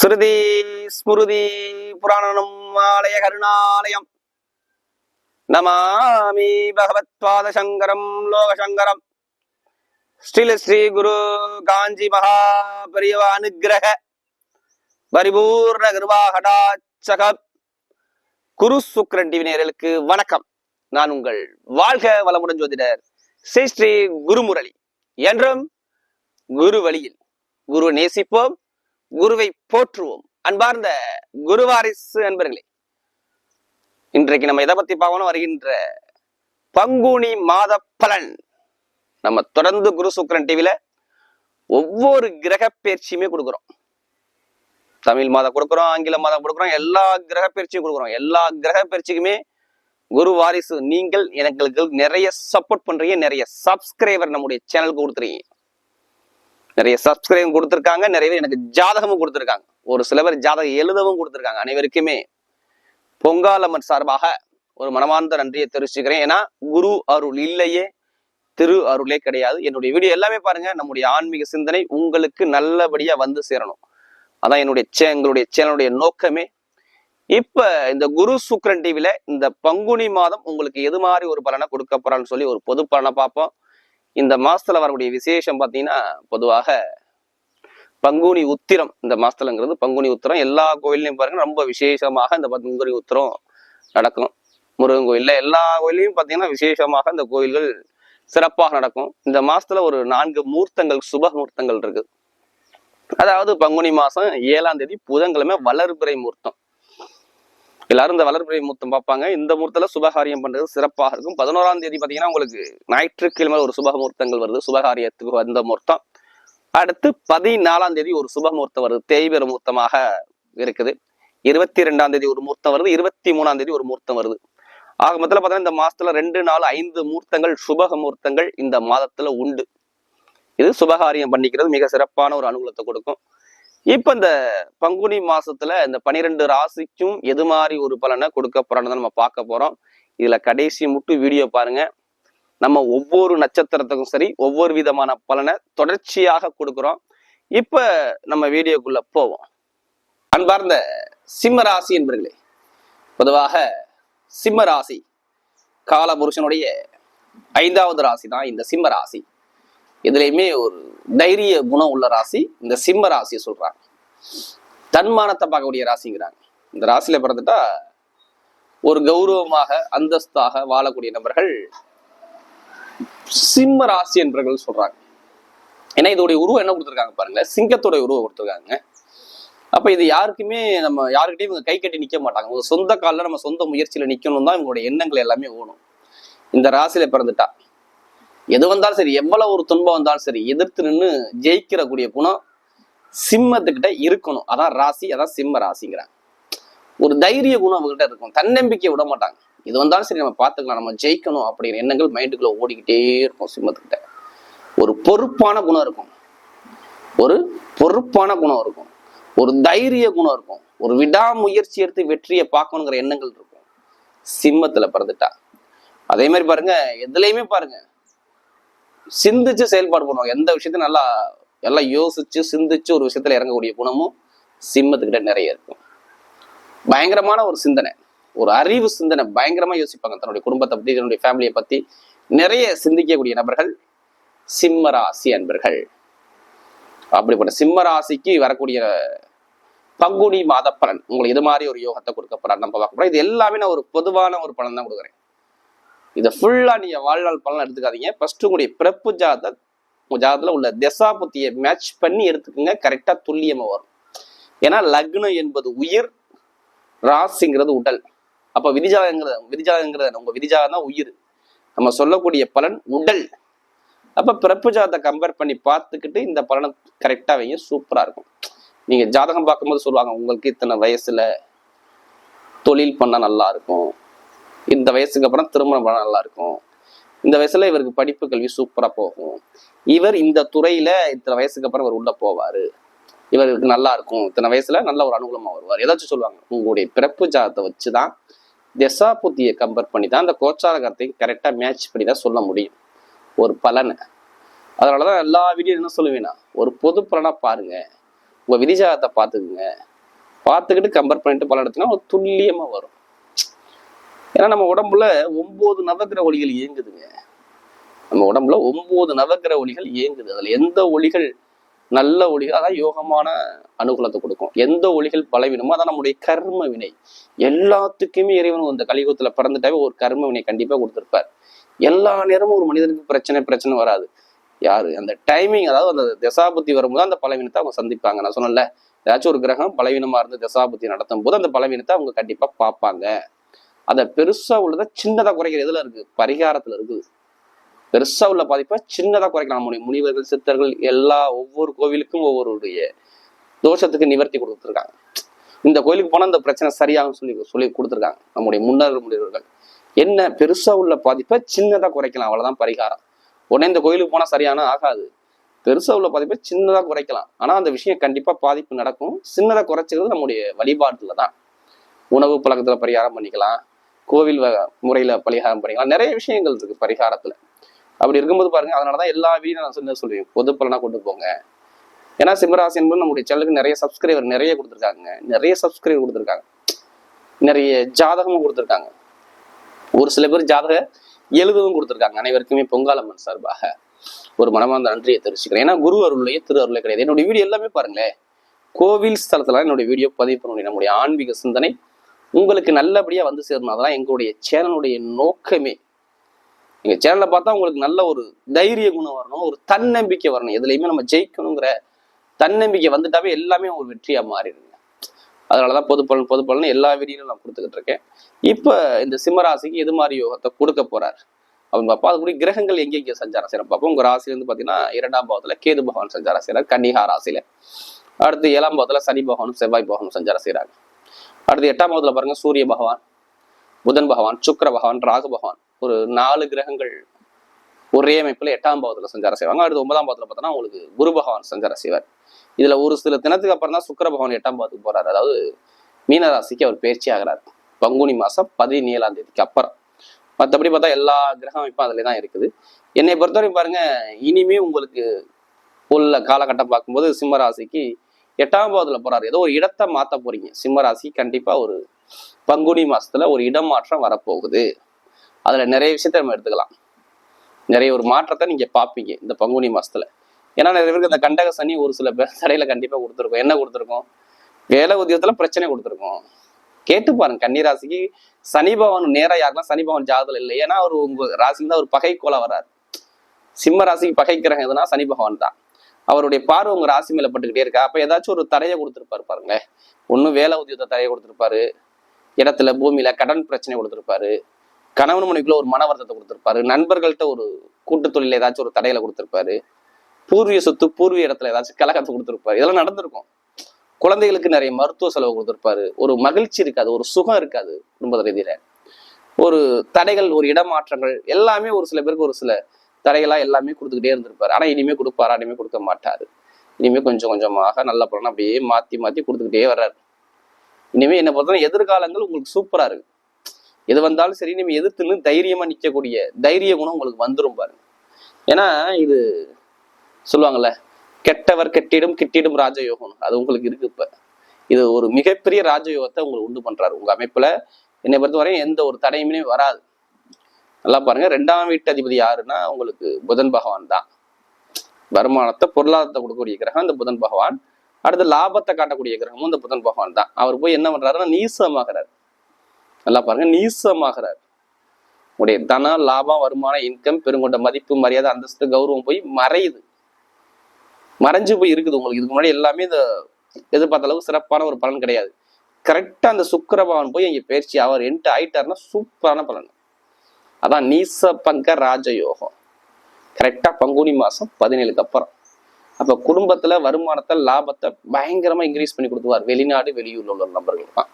ஸ்ருதி ஸ்மிருதி புராணனும் ஆலய கருணாலயம். நமாமி பகவத்பாத சங்கரம் லோகசங்கரம். ஸ்ரீல ஸ்ரீ குரு காஞ்சி மகா பெரியவ அனுகிரக பரிபூர்ண கிருபாகடாச்சக. குரு சுக்ரன் டிவி வணக்கம். நான் உங்கள் வாழ்க வளமுடன் ஜோதிடர் ஸ்ரீ ஸ்ரீ குருமுரளி. என்றும் குரு வழியில் குரு நேசிப்போம். குருவை போற்றுவோம். அன்பார்ந்த குருவாரிசு அன்பர்களே இன்றைக்கு நம்ம எதை பத்தி பார்க்கணும்? வருகின்ற பங்குனி மாத பலன். நம்ம தொடர்ந்து குரு சுக்கரன் டிவில ஒவ்வொரு கிரக பயிற்சியுமே கொடுக்குறோம். தமிழ் மாதம் கொடுக்குறோம் ஆங்கில மாதம் கொடுக்குறோம் எல்லா கிரக பயிற்சியும் கொடுக்குறோம். எல்லா கிரக பயிற்சிக்குமே குரு வாரிசு நீங்கள் எனக்கு நிறைய சப்போர்ட் பண்றீங்க நிறைய சப்ஸ்கிரைபர் நம்முடைய சேனலுக்கு கொடுத்துறீங்க நிறைய சப்ஸ்கிரைபும் கொடுத்துருக்காங்க. நிறைய பேர் எனக்கு ஜாதகமும் கொடுத்துருக்காங்க. ஒரு சில பேர் ஜாதகம் எழுதவும் கொடுத்துருக்காங்க. அனைவருக்குமே பொங்காலம்மன் சார்பாக ஒரு மனமார்ந்த நன்றியை தெரிவிச்சுக்கிறேன். ஏன்னா குரு அருள் இல்லையே திரு அருளே கிடையாது. என்னுடைய வீடியோ எல்லாமே பாருங்க. நம்முடைய ஆன்மீக சிந்தனை உங்களுக்கு நல்லபடியா வந்து சேரணும். அதான் என்னுடைய சே எங்களுடைய சேனலுடைய நோக்கமே. இப்ப இந்த குரு சுக்ரன் டிவில இந்த பங்குனி மாதம் உங்களுக்கு எது மாதிரி ஒரு பலனை கொடுக்க போறான்னு சொல்லி ஒரு பொது பலனை பார்ப்போம். இந்த மாசத்துல வரக்கூடிய விசேஷம் பார்த்தீங்கன்னா பொதுவாக பங்குனி உத்திரம். இந்த மாசத்துலங்கிறது பங்குனி உத்திரம். எல்லா கோயிலையும் பாருங்க ரொம்ப விசேஷமாக இந்த பங்குனி உத்திரம் நடக்கும். முருகன் கோயில்ல எல்லா கோயிலையும் பார்த்தீங்கன்னா விசேஷமாக இந்த கோயில்கள் சிறப்பாக நடக்கும். இந்த மாசத்துல ஒரு நான்கு மூர்த்தங்கள் சுப மூர்த்தங்கள் இருக்கு. அதாவது பங்குனி மாசம் ஏழாம் தேதி புதன்கிழமை வளர்பிறை மூர்த்தம். எல்லாரும் இந்த வளர்பிறை மூர்த்தம் பார்ப்பாங்க. இந்த மூர்த்தல சுபகாரியம் பண்றது சிறப்பாக இருக்கும். பதினோராம் தேதி பாத்தீங்கன்னா உங்களுக்கு ஞாயிற்றுக்கிழமை ஒரு சுப வருது. சுபகாரியத்துக்கு வந்த முகூர்த்தம். அடுத்து பதினாலாம் தேதி ஒரு சுப வருது. தேய்பெரு மூர்த்தமாக இருக்குது. இருபத்தி ரெண்டாம் தேதி ஒரு மூர்த்தம் வருது. இருபத்தி மூணாம் தேதி ஒரு மூர்த்தம் வருது. ஆக மொத்தத்தில் பார்த்தீங்கன்னா இந்த மாசத்துல ரெண்டு நாள் ஐந்து மூர்த்தங்கள் சுபக மூர்த்தங்கள் இந்த மாதத்துல உண்டு. இது சுபகாரியம் பண்ணிக்கிறது மிக சிறப்பான ஒரு அனுகூலத்தை கொடுக்கும். இப்ப இந்த பங்குனி மாசத்துல இந்த பனிரெண்டு ராசிக்கும் எது மாதிரி ஒரு பலனை கொடுக்க போறோம்னு நம்ம பார்க்க போறோம். இதுல கடைசி முட்டு வீடியோ பாருங்க. நம்ம ஒவ்வொரு நட்சத்திரத்துக்கும் சரி ஒவ்வொரு விதமான பலனை தொடர்ச்சியாக கொடுக்குறோம். இப்ப நம்ம வீடியோக்குள்ள போவோம். அன்பார்ந்த சிம்ம ராசி என்பர்களே பொதுவாக சிம்ம ராசி காலபுருஷனுடைய ஐந்தாவது ராசி தான் இந்த சிம்ம ராசி இதுலயுமே ஒரு தைரிய குணம் உள்ள ராசி இந்த சிம்ம ராசியை சொல்றாங்க. தன்மானத்தை பார்க்கக்கூடிய ராசிங்கிறாங்க. இந்த ராசியில பிறந்துட்டா ஒரு கௌரவமாக அந்தஸ்தாக வாழக்கூடிய நபர்கள் சிம்ம ராசி என்பர்கள் சொல்றாங்க. ஏன்னா இதோடைய உருவம் என்ன கொடுத்துருக்காங்க பாருங்க சிங்கத்தோடைய உருவம் கொடுத்துருக்காங்க. அப்ப இது யாருக்குமே நம்ம யாருக்கிட்டையும் இவங்க கை கட்டி நிக்க மாட்டாங்க. ஒரு சொந்த காலில் நம்ம சொந்த முயற்சியில நிக்கணும் தான் இவங்களுடைய எண்ணங்கள் எல்லாமே ஓணும் இந்த ராசியில பிறந்துட்டா. எது வந்தாலும் சரி எவ்வளவு ஒரு துன்பம் வந்தாலும் சரி எதிர்த்து நின்று ஜெயிக்கிற கூடிய குணம் சிம்மத்துக்கிட்ட இருக்கணும். அதான் ராசி அதான் சிம்ம ராசிங்கிறாங்க. ஒரு தைரிய குணம் அவங்ககிட்ட இருக்கும். தன்னம்பிக்கையை விட மாட்டாங்க. இது வந்தாலும் சரி நம்ம பார்த்துக்கலாம். நம்ம ஜெயிக்கணும் அப்படிங்கிற எண்ணங்கள் மைண்டுக்குள்ள ஓடிக்கிட்டே இருக்கும் சிம்மத்துக்கிட்ட. ஒரு பொறுப்பான குணம் இருக்கும். ஒரு பொறுப்பான குணம் இருக்கும். ஒரு தைரிய குணம் இருக்கும். ஒரு விடாமுயற்சி எடுத்து வெற்றியை பார்க்கணுங்கிற எண்ணங்கள் இருக்கும். சிம்மத்துல பிறந்துட்டா. அதே மாதிரி பாருங்க எதுலையுமே பாருங்க சிந்திச்சு செயல்பாடு பண்ணுவாங்க. எந்த விஷயத்தையும் நல்லா எல்லாம் யோசிச்சு சிந்திச்சு ஒரு விஷயத்துல இறங்கக்கூடிய குணமும் சிம்மத்துக்கிட்ட நிறைய இருக்கும். பயங்கரமான ஒரு சிந்தனை. ஒரு அறிவு சிந்தனை பயங்கரமா யோசிப்பாங்க தன்னுடைய குடும்பத்தை பத்தி தன்னுடைய ஃபேமிலியை பத்தி. நிறைய சிந்திக்கக்கூடிய நபர்கள் சிம்ம ராசி அன்பர்கள். அப்படிப்பட்ட சிம்ம ராசிக்கு வரக்கூடிய பங்குனி மாத பலன். உங்களுக்கு இது மாதிரி ஒரு யோகத்தை கொடுக்க போறாரு நம்ம பார்க்க போறோம் இது எல்லாமே நான் ஒரு பொதுவான ஒரு பலன் தான் கொடுக்குறேன். இதை ஃபுல்லா நீங்கள் வாழ்நாள் பலன் எடுத்துக்காதீங்க. ஃபஸ்ட்டு உங்களுடைய பிறப்பு ஜாத உங்க உள்ள திசா புத்தியை மேட்ச் பண்ணி எடுத்துக்கோங்க. கரெக்டாக துல்லியமாக வரும். ஏன்னா லக்னம் என்பது உயிர் ராசிங்கிறது உடல். அப்போ விதிஜாதங்கிறது விதிஜாதங்கிறது உங்கள் விதிஜாதம் தான் உயிர். நம்ம சொல்லக்கூடிய பலன் உடல். அப்போ பிறப்பு ஜாதத்தை கம்பேர் பண்ணி பார்த்துக்கிட்டு இந்த பலனை கரெக்டாக வைங்க. சூப்பராக இருக்கும். நீங்கள் ஜாதகம் பார்க்கும்போது சொல்லுவாங்க உங்களுக்கு இத்தனை வயசில் தொழில் பண்ணால் நல்லா இருக்கும். இந்த வயசுக்கு அப்புறம் திருமணம் பண்ண நல்லா இருக்கும் இந்த வயசுல இவருக்கு படிப்பு கல்வி சூப்பரா போகும். இவர் இந்த துறையில இத்தனை வயசுக்கு அப்புறம் இவர் உள்ள போவாரு. இவருக்கு நல்லா இருக்கும் இத்தனை வயசுல நல்ல ஒரு அனுகூலமா வருவார். ஏதாச்சும் சொல்லுவாங்க. உங்களுடைய பிறப்பு ஜாதத்தை வச்சுதான் திசா புத்தியை கம்பேர் பண்ணி தான் அந்த கோச்சாரகத்தை கரெக்டா மேட்ச் பண்ணி தான் சொல்ல முடியும். ஒரு பலனை. அதனாலதான் எல்லா வீடியோ என்ன சொல்லுவேன்னா ஒரு பொது பலனா பாருங்க. உங்க விதிஜாதத்தை பாத்துக்குங்க பார்த்துக்கிட்டு கம்பேர் பண்ணிட்டு பலன் எடுத்தீங்கன்னா ஒரு துல்லியமா வரும். ஏன்னா நம்ம உடம்புல ஒன்பது நவக்கிர ஒளிகள் இயங்குதுங்க. நம்ம உடம்புல ஒன்பது நவக்கிர ஒளிகள் இயங்குது. அதுல எந்த ஒளிகள் நல்ல ஒளிகள் அதான் யோகமான அனுகூலத்தை கொடுக்கும். எந்த ஒளிகள் பலவீனமோ அதான் நம்முடைய கர்ம வினை. எல்லாத்துக்குமே இறைவன் இந்த கலியுகத்துல பிறந்துட்டாவே ஒரு கர்ம வினை கண்டிப்பா கொடுத்துருப்பார். எல்லா நேரமும் ஒரு மனிதனுக்கு பிரச்சனை பிரச்சனை வராது. யாரு? அந்த டைமிங் அதாவது அந்த தசாபுத்தி வரும்போது அந்த பலவீனத்தை அவங்க சந்திப்பாங்க. நான் சொன்னல ஏதாச்சும் ஒரு கிரகம் பலவீனமா இருந்து தசாபுத்தி நடத்தும் போது அந்த பலவீனத்தை அவங்க கண்டிப்பா பார்ப்பாங்க. அதை பெருசா உள்ளதை சின்னதா குறைக்கிற எதுல இருக்கு? பரிகாரத்துல இருக்குது. பெருசா உள்ள பாதிப்பை சின்னதா குறைக்கலாம். நம்முடைய முனிவர்கள் சித்தர்கள் எல்லா ஒவ்வொரு கோவிலுக்கும் ஒவ்வொருடைய தோஷத்துக்கு நிவர்த்தி கொடுத்துருக்காங்க. இந்த கோயிலுக்கு போனா இந்த பிரச்சனை சரியாகும் சொல்லி சொல்லி கொடுத்துருக்காங்க. நம்முடைய முன்னர் முனிவர்கள். என்ன? பெருசா உள்ள பாதிப்பை சின்னதா குறைக்கலாம். அவ்வளவுதான் பரிகாரம். உடனே இந்த கோயிலுக்கு போனா சரியான ஆகாது. பெருசா உள்ள பாதிப்பை சின்னதா குறைக்கலாம். ஆனா அந்த விஷயம் கண்டிப்பா பாதிப்பு நடக்கும். சின்னதா குறைச்சிக்கிறது நம்முடைய வழிபாட்டுல தான் உணவு பழக்கத்துல பரிகாரம் பண்ணிக்கலாம். கோவில் முறையில பரிகாரம் பண்ணிக்கலாம் நிறைய விஷயங்கள் இருக்கு பரிகாரத்துல. அப்படி இருக்கும்போது பாருங்க அதனாலதான் எல்லா வீடும் நான் சொன்ன சொல்லுவேன். பொது பலனா கொண்டு போங்க. ஏன்னா சிம்மராசி என்பது நம்முடைய சேனலுக்கு நிறைய சப்ஸ்கிரைபர் நிறைய கொடுத்துருக்காங்க. நிறைய சப்ஸ்கிரைபர் கொடுத்துருக்காங்க. நிறைய ஜாதகமும் கொடுத்துருக்காங்க. ஒரு சில பேர் ஜாதக எழுதவும் கொடுத்துருக்காங்க. அனைவருக்குமே பொங்காலம்மன் சார்பாக. ஒரு மனமார்ந்த நன்றியை தெரிவிச்சுக்கிறேன். ஏன்னா குரு அருளையே திரு அருளே கிடையாது. என்னுடைய வீடியோ எல்லாமே பாருங்களேன். கோவில் ஸ்தலத்துல என்னுடைய வீடியோ பதிவு பண்ண நம்முடைய ஆன்மீக சிந்தனை உங்களுக்கு நல்லபடியாக வந்து சேரணும். அதெல்லாம் எங்களுடைய சேனலுடைய நோக்கமே. எங்கள் சேனலை பார்த்தா உங்களுக்கு நல்ல ஒரு தைரிய குணம் வரணும் ஒரு தன்னம்பிக்கை வரணும். எதுலையுமே நம்ம ஜெயிக்கணுங்கிற தன்னம்பிக்கை வந்துட்டாவே எல்லாமே ஒரு வெற்றியாக மாறிடுங்க. அதனாலதான் பொது பலன் பொது பலன் எல்லா வீடியோலும் நான் கொடுத்துக்கிட்டு இருக்கேன். இப்போ இந்த சிம்மராசிக்கு எது மாதிரி யோகத்தை கொடுக்க போறார்? அவங்க பார்ப்போம் அது கூட கிரகங்கள் எங்கெங்கே சஞ்சாரம் செய்யறோம் பார்ப்போம். உங்கள் ராசிலேருந்து பார்த்தீங்கன்னா பாத்தீங்கன்னா இரண்டாம் பாவத்தில் கேது பகவான் சஞ்சாரம் செய்கிறார் கன்னிகா ராசியில். அடுத்து ஏழாம் பாவத்தில் சனி பகவானும் செவ்வாய் பகவானும் சஞ்சாரம் செய்கிறாங்க அடுத்து எட்டாம் பாவத்துல பாருங்க சூரிய பகவான் புதன் பகவான் சுக்கர பகவான் ராகு பகவான். ஒரு நாலு கிரகங்கள் ஒரே அமைப்புல எட்டாம் பாவத்தில் சஞ்சாரம் செய்வாங்க. அடுத்து ஒன்பதாம் பாவத்தில் பார்த்தோன்னா உங்களுக்கு குரு பகவான் சஞ்சாரம் செய்வார். இதுல ஒரு சில தினத்துக்கு அப்புறம் தான் சுக்கர பகவான் எட்டாம் பாவத்துக்கு போறாரு. அதாவது மீனராசிக்கு அவர் பயிற்சி ஆகிறார். பங்குனி மாசம் பதினேழாம் தேதிக்கு அப்புறம். மற்றபடி பார்த்தா எல்லா கிரக அமைப்பும் அதில் தான் இருக்குது. என்னை பொறுத்தவரைக்கும் பாருங்க இனிமே உங்களுக்கு உள்ள காலகட்டம் பார்க்கும்போது சிம்மராசிக்கு எட்டாம் பாவத்துல போறாரு. ஏதோ ஒரு இடத்தை மாத்த போறீங்க. சிம்மராசி கண்டிப்பா ஒரு பங்குனி மாசத்துல ஒரு இடம் மாற்றம் வரப்போகுது. அதுல நிறைய விஷயத்த நம்ம எடுத்துக்கலாம். நிறைய ஒரு மாற்றத்தை நீங்க பார்ப்பீங்க இந்த பங்குனி மாசத்துல. ஏன்னா நிறைய பேருக்கு இந்த கண்டக சனி ஒரு சில பேர் தடையில கண்டிப்பா கொடுத்துருக்கோம். என்ன கொடுத்துருக்கோம்? வேலை உத்தியோகத்துல பிரச்சனை கொடுத்துருக்கோம். கேட்டு பாருங்க கன்னிராசிக்கு சனி பவன் நேரா யாருன்னா சனி பகவான் ஜாதகம் இல்லை. ஏன்னா அவர் உங்க ராசிக்கு தான் ஒரு பகை கோல வராரு சிம்ம ராசிக்கு பகை கிரகம் எதுனா சனி பகவான் தான். அவருடைய பார்வை உங்க ராசி மேல பட்டுக்கிட்டே இருக்கா? அப்ப ஏதாச்சும் ஒரு தடையை கொடுத்துருப்பாரு பாருங்களேன் ஒன்னும் வேலை உத்தியோகத்தை தடையை கொடுத்துருப்பாரு. இடத்துல பூமியில கடன் பிரச்சனை கொடுத்துருப்பாரு. கணவன் மனைவிக்குள்ள ஒரு மன வருத்தத்தை கொடுத்துருப்பாரு. நண்பர்கள்ட்ட ஒரு கூட்டு தொழில ஏதாச்சும் ஒரு தடையில கொடுத்துருப்பாரு. பூர்வீக சொத்து பூர்வீக இடத்துல ஏதாச்சும் கலகத்தை கொடுத்துருப்பாரு. இதெல்லாம் நடந்திருக்கும். குழந்தைகளுக்கு நிறைய மருத்துவ செலவு கொடுத்துருப்பாரு. ஒரு மகிழ்ச்சி இருக்காது ஒரு சுகம் இருக்காது குடும்ப ரீதியில ஒரு தடைகள் ஒரு இடமாற்றங்கள் எல்லாமே ஒரு சில பேருக்கு ஒரு சில தடையெல்லாம் எல்லாமே கொடுத்துக்கிட்டே இருந்திருப்பார். ஆனால் இனிமேல் கொடுப்பாரா? இனிமேல் கொடுக்க மாட்டார். இனிமேல் கொஞ்சம் கொஞ்சமாக நல்ல பலன் அப்படியே மாற்றி மாற்றி கொடுத்துக்கிட்டே வர்றாரு. இனிமேல் என்ன பொறுத்தவரை எதிர்காலங்கள் உங்களுக்கு சூப்பராக இருக்கு. எது வந்தாலும் சரி இனிமே எதிர்த்துன்னு தைரியமாக நிற்கக்கூடிய தைரிய குணம் உங்களுக்கு வந்துரும் பாருங்க. ஏன்னா இது சொல்லுவாங்கல்ல கெட்டவர் கெட்டிடும் கிட்டிடும் ராஜயோகம். அது உங்களுக்கு இருக்கு இப்போ. இது ஒரு மிகப்பெரிய ராஜயோகத்தை உங்களுக்கு உண்டு பண்ணுறாரு உங்கள் அமைப்பில் என்னை பொறுத்தவரையும் எந்த ஒரு தடையுமே வராது. நல்லா பாருங்க. ரெண்டாம் வீட்டு அதிபதி யாருன்னா உங்களுக்கு புதன் பகவான் தான். வருமானத்தை பொருளாதாரத்தை கொடுக்கக்கூடிய கிரகம் இந்த புதன் பகவான். அடுத்து லாபத்தை காட்டக்கூடிய கிரகமும் இந்த புதன் பகவான் தான். அவர் போய் என்ன பண்றாருன்னா நீசமாகிறார். நல்லா பாருங்க நீசமாகிறார். உடைய தனம் லாபம் வருமானம் இன்கம் பெருங்கொண்ட மதிப்பு மரியாதை அந்தஸ்து கௌரவம் போய் மறையுது. மறைஞ்சு போய் இருக்குது உங்களுக்கு. இதுக்கு முன்னாடி எல்லாமே இந்த எதிர்பார்த்த அளவுக்கு சிறப்பான ஒரு பலன் கிடையாது. கரெக்டா அந்த சுக்கரபவன் போய் இங்க பயிற்சி அவர் என்ட்டு ஆயிட்டாருன்னா சூப்பரான பலன். அதான் நீச பங்க ராஜயோகம் கரெக்டாக பங்குனி மாதம் பதினேழுக்கு அப்புறம். அப்போ குடும்பத்தில் வருமானத்தை லாபத்தை பயங்கரமாக இன்க்ரீஸ் பண்ணி கொடுத்துவார் வெளிநாடு வெளியூரில் உள்ள நபர்கள்லாம்.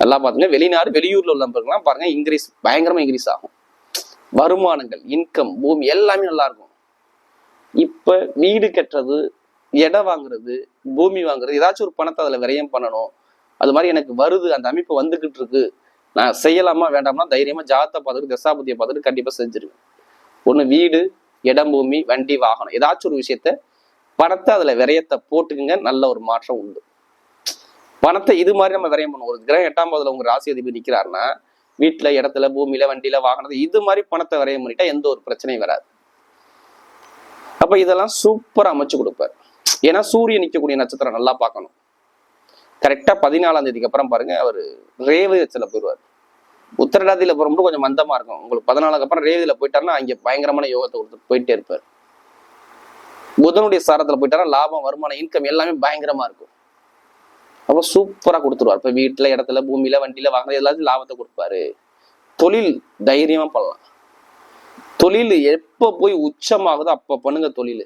நல்லா பார்த்தீங்கன்னா வெளிநாடு வெளியூரில் உள்ள நபர்கள்லாம் பாருங்கள் இன்க்ரீஸ் பயங்கரமாக இன்க்ரீஸ் ஆகும். வருமானங்கள் இன்கம் பூமி எல்லாமே நல்லா இருக்கும். வீடு கட்டுறது இடம் வாங்குறது பூமி வாங்குறது ஏதாச்சும் ஒரு பணத்தை அதில் விரயம் பண்ணணும். அது மாதிரி எனக்கு வருது அந்த அமைப்பு வந்துக்கிட்டு இருக்கு. நான் செய்யலாமா வேண்டாம்னா தைரியமா ஜாதத்தை பார்த்துட்டு தசாபதியை பார்த்துட்டு கண்டிப்பா செஞ்சிருவேன். ஒண்ணு வீடு இடம் பூமி வண்டி வாகனம். ஏதாச்சும் ஒரு விஷயத்த பணத்தை அதுல விரயத்தை போட்டுக்குங்க நல்ல ஒரு மாற்றம் உண்டு. பணத்தை இது மாதிரி நம்ம விரயம் பண்ணுவோம். ஒரு கிரகம் எட்டாம் பாதத்துல உங்க ராசி அதிபதி நிற்கிறாருன்னா வீட்டுல இடத்துல பூமியில வண்டியில வாகனத்துல இது மாதிரி பணத்தை விரயம் பண்ணிட்டா எந்த ஒரு பிரச்சனையும் வராது. அப்ப இதெல்லாம் சூப்பரா அமைச்சு கொடுப்பார். ஏன்னா சூரியன் நிற்கக்கூடிய நட்சத்திரம் நல்லா பார்க்கணும். கரெக்டா பதினாலாம் தேதிக்கு அப்புறம் பாருங்க அவர் ரேவதில போயிடுவார். உத்தரடாதியில போகும்போது கொஞ்சம் மந்தமா இருக்கும். உங்களுக்கு பதினாலுக்கு அப்புறம் ரேவதியில போயிட்டாருன்னா அங்கே பயங்கரமான யோகத்தை கொடுத்து போயிட்டே இருப்பார். புதனுடைய சாரத்துல போயிட்டாருன்னா லாபம் வருமானம் இன்கம் எல்லாமே பயங்கரமா இருக்கும். அப்போ சூப்பரா கொடுத்துருவார். இப்ப வீட்டுல இடத்துல பூமியில வண்டியில வாங்கின எல்லாத்தையும் லாபத்தை கொடுப்பாரு. தொழில் தைரியமா பண்ணலாம். தொழில் எப்ப போய் உச்சமாகுதோ அப்ப பண்ணுங்க தொழில்.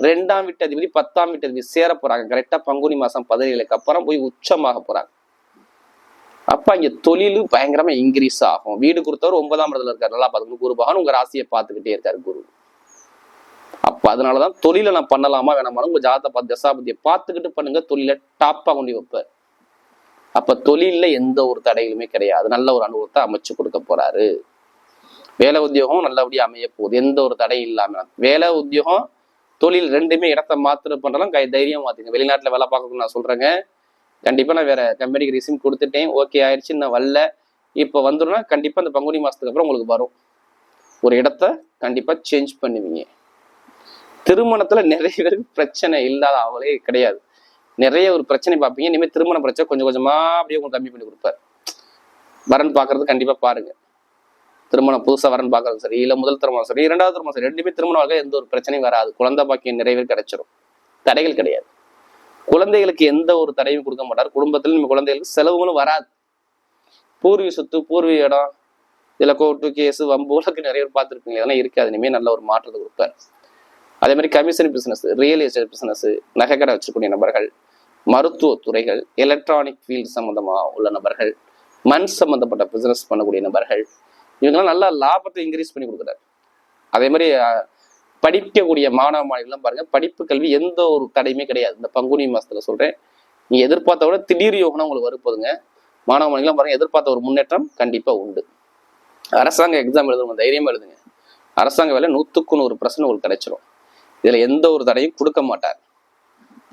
ரெண்டாம் வீட்டு அதிபதி பத்தாம் வீட்டு அதிபதி சேர போறாங்க. கரெக்டா பங்குனி மாசம் பதினேழுக்கு அப்புறம் போய் உச்சமாக போறாங்க. அப்போ இங்கே தொழில் பயங்கரமாக இன்க்ரீஸ் ஆகும். வீடு கொடுத்தவர் ஒன்பதாம் இடத்துல இருக்காரு. நல்லா பார்த்துக்கணும் குரு பகவான் உங்கள் ராசியை பார்த்துக்கிட்டே இருக்காரு குரு. அப்போ அதனால தான் தொழிலை நான் பண்ணலாமா வேணாமா உங்கள் ஜாதத்தை பார்த்து தசாபதியை பார்த்துக்கிட்டு பண்ணுங்க. தொழிலை டாப்பாக கொண்டு வைப்பார். அப்போ தொழிலில் எந்த ஒரு தடைகளுமே கிடையாது. நல்ல ஒரு அனுபவத்தை அமைச்சு கொடுக்க போறாரு. வேலை உத்தியோகம் நல்லபடியாக அமைய போகுது. எந்த ஒரு தடையும் இல்லாமல் வேலை உத்தியோகம் தொழில் ரெண்டுமே இடத்த மாத்திர பண்ணலாம் கை தைரியம் மாத்துங்க. வெளிநாட்டில் வேலை பார்க்கணும்னு நான் சொல்றேங்க. கண்டிப்பாக நான் வேற கம்பெனிக்கு ரிசீம் கொடுத்துட்டேன். ஓகே ஆயிடுச்சு நான் வரல. இப்போ வந்துடும்னா கண்டிப்பாக இந்த பங்குனி மாதத்துக்கு அப்புறம் உங்களுக்கு வரும். ஒரு இடத்த கண்டிப்பாக சேஞ்ச் பண்ணுவீங்க. திருமணத்தில் நிறைய பேருக்கு பிரச்சனை இல்லாத அவளே கிடையாது. நிறைய ஒரு பிரச்சனை பார்ப்பீங்க. இனிமேல் திருமண பிரச்சனை கொஞ்சம் கொஞ்சமாக அப்படியே உங்களுக்கு கம்மி பண்ணி கொடுப்பாரு. வரன் பார்க்கறது கண்டிப்பாக பாருங்க. திருமணம் புதுசாக வரன் பார்க்கறது சரி இல்லை முதல் திருமணம் சரி இரண்டாவது திருமணம் சரி ரெண்டுமே திருமணம் எந்த ஒரு பிரச்சனையும் வராது. குழந்தை பாக்கியம் நிறைய பேர் கிடைச்சிரும். தடைகள் கிடையாது. குழந்தைகளுக்கு எந்த ஒரு தடையும் கொடுக்க மாட்டார். குடும்பத்தில் நம்ம குழந்தைகளுக்கு செலவுகளும் வராது. பூர்வீக சொத்து பூர்வீக இடம் இதில் கோர்ட்டு கேஸ் வம்பு உலக்கு நிறைய பேர் பார்த்துருப்பீங்க. இதெல்லாம் இருக்காது. இனிமேல் நல்ல ஒரு மாற்றத்தை கொடுப்பார். அதே மாதிரி commission business real estate business நகைக்கடை வச்சுக்கூடிய நபர்கள் மருத்துவ துறைகள் எலக்ட்ரானிக் ஃபீல்ட் சம்மந்தமாக உள்ள நபர்கள் மண் சம்மந்தப்பட்ட பிசினஸ் பண்ணக்கூடிய நபர்கள் இவங்கெல்லாம் நல்லா லாபத்தை இன்க்ரீஸ் பண்ணி கொடுக்குறாரு. அதே மாதிரி படிக்கக்கூடிய மாணவ மாணவிகள்லாம் பாருங்க படிப்பு கல்வி எந்த ஒரு தடையுமே கிடையாது. இந்த பங்குனி மாசத்துல சொல்றேன். நீங்க எதிர்பார்த்த விட திடீர் யோகனம் உங்களுக்கு வருப்போதுங்க மாணவ மாணவிகள்லாம் பாருங்க எதிர்பார்த்த ஒரு முன்னேற்றம் கண்டிப்பா உண்டு. அரசாங்க எக்ஸாம் எழுதுங்க தைரியமா எழுதுங்க. அரசாங்க வேலை நூத்துக்கு நூறு பர்சன்ட் உங்களுக்கு கிடைச்சிரும். இதுல எந்த ஒரு தடையும் கொடுக்க மாட்டார்.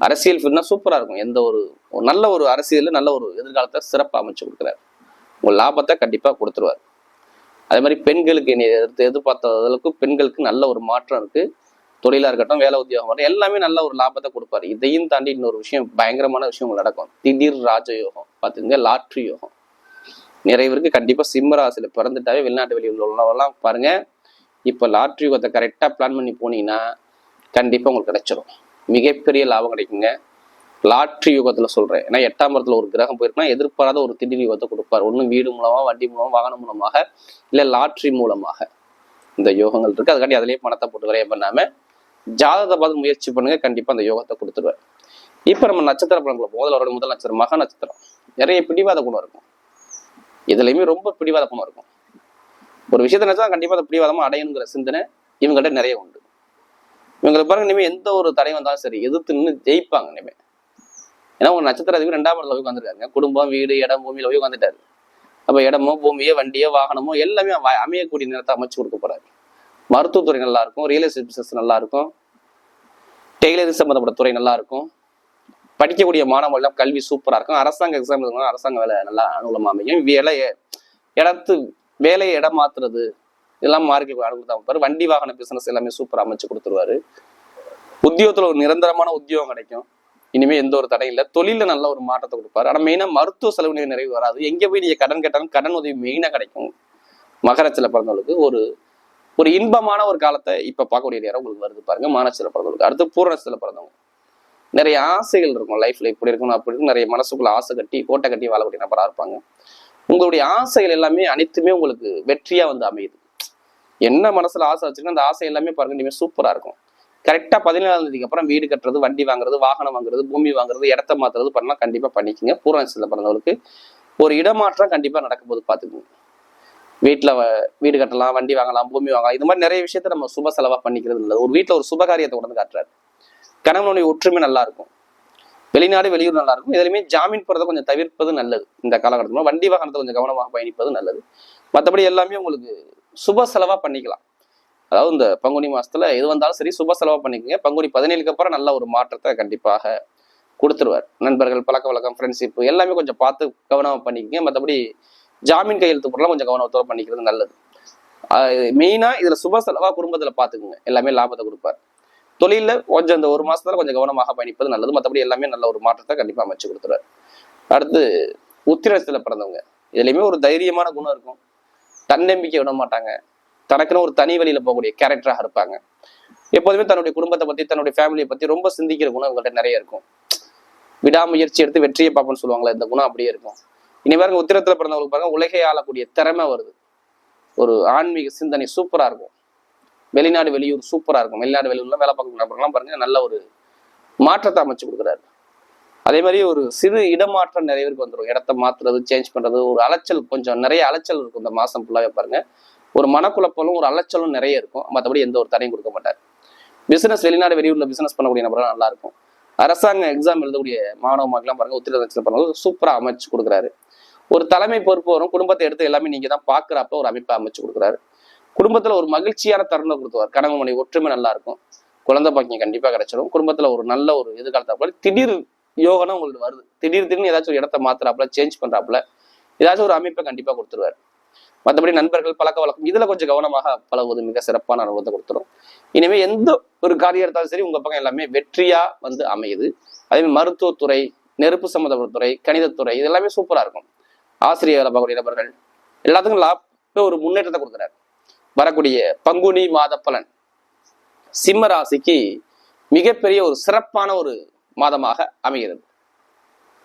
அரசியல் ஃபீல்ட்னா சூப்பரா இருக்கும். எந்த ஒரு நல்ல ஒரு அரசியல் நல்ல ஒரு எதிர்காலத்தை சிறப்பாக அமைச்சு கொடுக்குறாரு. உங்க லாபத்தை கண்டிப்பா கொடுத்துருவார். அதே மாதிரி பெண்களுக்கு இனி எதிர்த்து எதிர்பார்த்த அளவுக்கு பெண்களுக்கு நல்ல ஒரு மாற்றம் இருக்கு. தொழிலா இருக்கட்டும் வேலை உத்தியோகம் இருக்கட்டும் எல்லாமே நல்ல ஒரு லாபத்தை கொடுப்பாரு. இதையும் தாண்டி இன்னொரு விஷயம் பயங்கரமான விஷயம் நடக்கும். திடீர் ராஜயோகம் பாத்துங்க லாட்ரி யோகம். நிறைய பேருக்கு கண்டிப்பா சிம்ம பிறந்துட்டாவே வெளிநாட்டு வெளியில் உள்ளவெல்லாம் பாருங்க. இப்போ லாட்ரி யோகத்தை கரெக்டாக பிளான் பண்ணி போனீங்கன்னா கண்டிப்பாக உங்களுக்கு கிடைச்சிடும் மிகப்பெரிய லாபம் கிடைக்குங்க. லாட்ரி யுகத்துல சொல்றேன். ஏன்னா எட்டாம் இடத்துல ஒரு கிரகம் போயிருக்குன்னா எதிர்பாராத ஒரு திடீர் யுகத்தை கொடுப்பார். ஒண்ணு வீடு மூலமா வண்டி மூலமா வாகனம் மூலமாக இல்ல லாட்ரி மூலமாக. இந்த யோகங்கள் இருக்கு. அதுக்காண்டி அதுலயே பணத்தை போட்டு விரைய பண்ணாம ஜாதகத்தை பார்த்து முயற்சி பண்ணுங்க. கண்டிப்பா அந்த யோகத்தை கொடுத்துருவேன். இப்ப நம்ம நட்சத்திர பலன்களை முதல்ல வர முதல் நட்சத்திரம் மக நட்சத்திரம். நிறைய பிடிவாத குணம் இருக்கும். இதுலயுமே ரொம்ப பிடிவாத குணம் இருக்கும். ஒரு விஷயத்த நினைச்சா கண்டிப்பா அதை பிடிவாதமா அடையணுங்கிற சிந்தனை இவங்கள்ட்ட நிறைய உண்டு. இவங்களை பாருங்க இனிமேல் எந்த ஒரு தடை வந்தாலும் சரி எதிர்த்து நின்று ஜெயிப்பாங்க இனிமே. ஏன்னா ஒரு நட்சத்திர அதிபர் ரெண்டாம் இடத்துல போய் உட்காந்துருக்காங்க குடும்பம் வீடு இடம் பூமியில போய் உட்காந்துட்டாரு அப்போ இடமோ பூமியோ வண்டியோ வாகனமோ எல்லாமே அமையக்கூடிய நேரத்தை அமைச்சு கொடுக்க போறாரு. மருத்துவத்துறை நல்லா இருக்கும் ரியல் எஸ்டேட் பிசினஸ் நல்லா இருக்கும் டெய்லரிங் சம்பந்தப்பட்ட துறை நல்லா இருக்கும் படிக்கக்கூடிய மாணவர்கள்லாம் கல்வி சூப்பராக இருக்கும். அரசாங்க எக்ஸாம் எழுதுனா அரசாங்க வேலை நல்லா அனுகூலமாக அமையும். வேலை இடத்து வேலையை இடம் மாத்துறது இதெல்லாம் மார்க்கெட் அனுகூலத்தை அமைப்பாரு வண்டி வாகன பிசினஸ் எல்லாமே சூப்பராக அமைச்சு கொடுத்துருவாரு. உத்தியோகத்தில் ஒரு நிரந்தரமான உத்தியோகம் கிடைக்கும். இனிமேல் எந்த ஒரு தடையும் இல்லை. தொழில நல்ல ஒரு மாற்றத்தை கொடுப்பாரு. ஆனால் மெயினாக மருத்துவ செலவு நிறைவு வராது. எங்கே போய் நீங்க கடன் கேட்டாலும் கடன் உதவி மெயினாக கிடைக்கும். மகரத்தில் பிறந்தவங்களுக்கு ஒரு ஒரு இன்பமான ஒரு காலத்தை இப்போ பார்க்கக்கூடிய நேரம் உங்களுக்கு வருது பாருங்க. மானசத்தில் பிறந்தவங்களுக்கு. அடுத்து பூரணத்தில் பிறந்தவங்க. நிறைய ஆசைகள் இருக்கும் லைஃப்ல இப்படி இருக்கணும் அப்படி இருக்கும் நிறைய மனசுக்குள்ள ஆசை கட்டி கோட்டை கட்டி வாழக்கூடிய நபராக இருப்பாங்க. உங்களுடைய ஆசைகள் எல்லாமே அனைத்துமே உங்களுக்கு வெற்றியா வந்து அமையுது. என்ன மனசுல ஆசை வச்சிருக்கோ அந்த ஆசை எல்லாமே பாருங்க இனிமேல் சூப்பரா இருக்கும். கரெக்டாக பதினேழாம் தேதிக்கு அப்புறம் வீடு கட்டுறது வண்டி வாங்குறது வாகனம் வாங்குறது பூமி வாங்குறது இடத்த மாத்துறது பண்ணலாம் கண்டிப்பாக பண்ணிக்கங்க. பூர்ணத்துல பிறந்தவங்களுக்கு ஒரு இடமாற்றம் கண்டிப்பாக நடக்கும் போது வீட்டில் வ- வீடு கட்டலாம் வண்டி வாங்கலாம் பூமி வாங்கலாம். இது மாதிரி நிறைய விஷயத்த நம்ம சுப செலவாக பண்ணிக்கிறது நல்லது. ஒரு வீட்டில் ஒரு சுபகாரியத்தை கொண்டு வந்து காட்டுறாரு. கணவனுடைய ஒற்றுமை நல்லா இருக்கும். வெளிநாடு வெளியூர் நல்லா இருக்கும். எதுலையுமே ஜாமீன் போறதை கொஞ்சம் தவிர்ப்பது நல்லது. இந்த காலகட்டத்தில் வண்டி வாகனத்தை கொஞ்சம் கவனமாக பயணிப்பது நல்லது. மற்றபடி எல்லாமே உங்களுக்கு சுப செலவாக பண்ணிக்கலாம். அதாவது இந்த பங்குனி மாசத்துல எது வந்தாலும் சரி சுப செலவு பண்ணிக்கோங்க. பங்குனி பதினேழுக்கு அப்புறம் நல்ல ஒரு மாற்றத்தை கண்டிப்பாக கொடுத்துருவார். நண்பர்கள் பழக்க வழக்கம் ஃப்ரெண்ட்ஷிப் எல்லாமே கொஞ்சம் பார்த்து கவனமாக பண்ணிக்கங்க. மற்றபடி ஜாமீன் கையெழுத்து போடலாம் கொஞ்சம் கவனத்தோட பண்ணிக்கிறது நல்லது. மெயினாக இதில் சுப செலவாக குடும்பத்தில் பார்த்துக்குங்க. எல்லாமே லாபத்தை கொடுப்பார். தொழில கொஞ்சம் இந்த ஒரு மாதத்தில் கொஞ்சம் கவனமாக பயணிப்பது நல்லது. மற்றபடி எல்லாமே நல்ல ஒரு மாற்றத்தை கண்டிப்பாக அமைச்சு கொடுத்துருவார். அடுத்து உத்திரத்தில் பிறந்தவங்க. இதுலயுமே ஒரு தைரியமான குணம் இருக்கும். தன்னம்பிக்கை விட மாட்டாங்க தனக்குன்னு ஒரு தனி வழியில போகக்கூடிய கேரக்டராக இருப்பாங்க. எப்போதுமே தன்னுடைய குடும்பத்தை பத்தி தன்னுடைய ஃபேமிலியை பத்தி ரொம்ப சிந்திக்கிற குணம் அவங்கள்ட்ட நிறைய இருக்கும். விடாமுயற்சி எடுத்து வெற்றியை பார்ப்போம்னு சொல்லுவாங்களே இந்த குணம் அப்படியே இருக்கும். இனி பாருங்க உத்திரத்துல பிறந்தவங்களுக்கு பாருங்க உலகை ஆளக்கூடிய திறமை வருது. ஒரு ஆன்மீக சிந்தனை சூப்பரா இருக்கும். வெளிநாடு வெளியூர் சூப்பரா இருக்கும். வெளிநாடு வெளியூர்ல வேலை பார்க்க நபர்கள்லாம் பாருங்க நல்ல ஒரு மாற்றத்தை அமைச்சு கொடுக்குறாரு. அதே மாதிரி ஒரு சிறு இடமாற்றம் நிறைய பேருக்கு வந்துடும் இடத்த மாத்துறது சேஞ்ச் பண்றது ஒரு அலைச்சல் கொஞ்சம் நிறைய அலைச்சல் இருக்கும் இந்த மாசம் ஃபுல்லாவே பாருங்க. ஒரு மனக்குழப்பலும் ஒரு அலைச்சலும் நிறைய இருக்கும். மற்றபடி எந்த ஒரு தடையும் கொடுக்க மாட்டார். பிசினஸ் வெளிநாடு வெளியூர்ல பிசினஸ் பண்ணக்கூடிய நபர்கள் நல்லா இருக்கும். அரசாங்க எக்ஸாம் எழுதக்கூடிய மாணவ மக்கள்லாம் பாருங்க உத்திர நட்சத்திரம் பண்ணும்போது சூப்பரா அமைச்சு கொடுக்குறாரு. ஒரு தலைமை பொறுப்பு வரும். குடும்பத்தை எடுத்து எல்லாமே நீங்க தான் பாக்குறப்ப ஒரு அமைப்பை அமைச்சு கொடுக்குறாரு. குடும்பத்துல ஒரு மகிழ்ச்சியான தருணம் கொடுத்துவார் கணவன் மனைவி ஒற்றுமை நல்லா இருக்கும். குழந்தை பாக்கியம் கண்டிப்பா கிடைச்சிடும் குடும்பத்துல ஒரு நல்ல ஒரு எதிர்காலத்தை போல திடீர் யோகனம் உங்களுக்கு வருது. திடீர் திடீர்னு ஏதாச்சும் ஒரு இடத்த மாத்துறாப்புல சேஞ்ச் பண்றாப்புல ஏதாச்சும் ஒரு அமைப்பை கண்டிப்பா கொடுத்துருவாரு. மற்றபடி நண்பர்கள் பழக்க வழக்கம் இதுல கொஞ்சம் கவனமாக பழகுவது மிக சிறப்பான அனுபவத்தை கொடுத்துரும். இனிமே எந்த ஒரு காரியம் எடுத்தாலும் சரி உங்க பக்கம் எல்லாமே வெற்றியா வந்து அமையுது. அதே மாதிரி மருத்துவத்துறை நெருப்பு சம்மந்தப்பட்டத்துறை கணிதத்துறை இது எல்லாமே சூப்பரா இருக்கும். ஆசிரியர் வேலை பார்க்கக்கூடிய நபர்கள் எல்லாத்துக்கும் லாப ஒரு முன்னேற்றத்தை கொடுக்குறாரு. வரக்கூடிய பங்குனி மாத பலன் சிம்ம ராசிக்கு மிகப்பெரிய ஒரு சிறப்பான ஒரு மாதமாக அமைகிறது.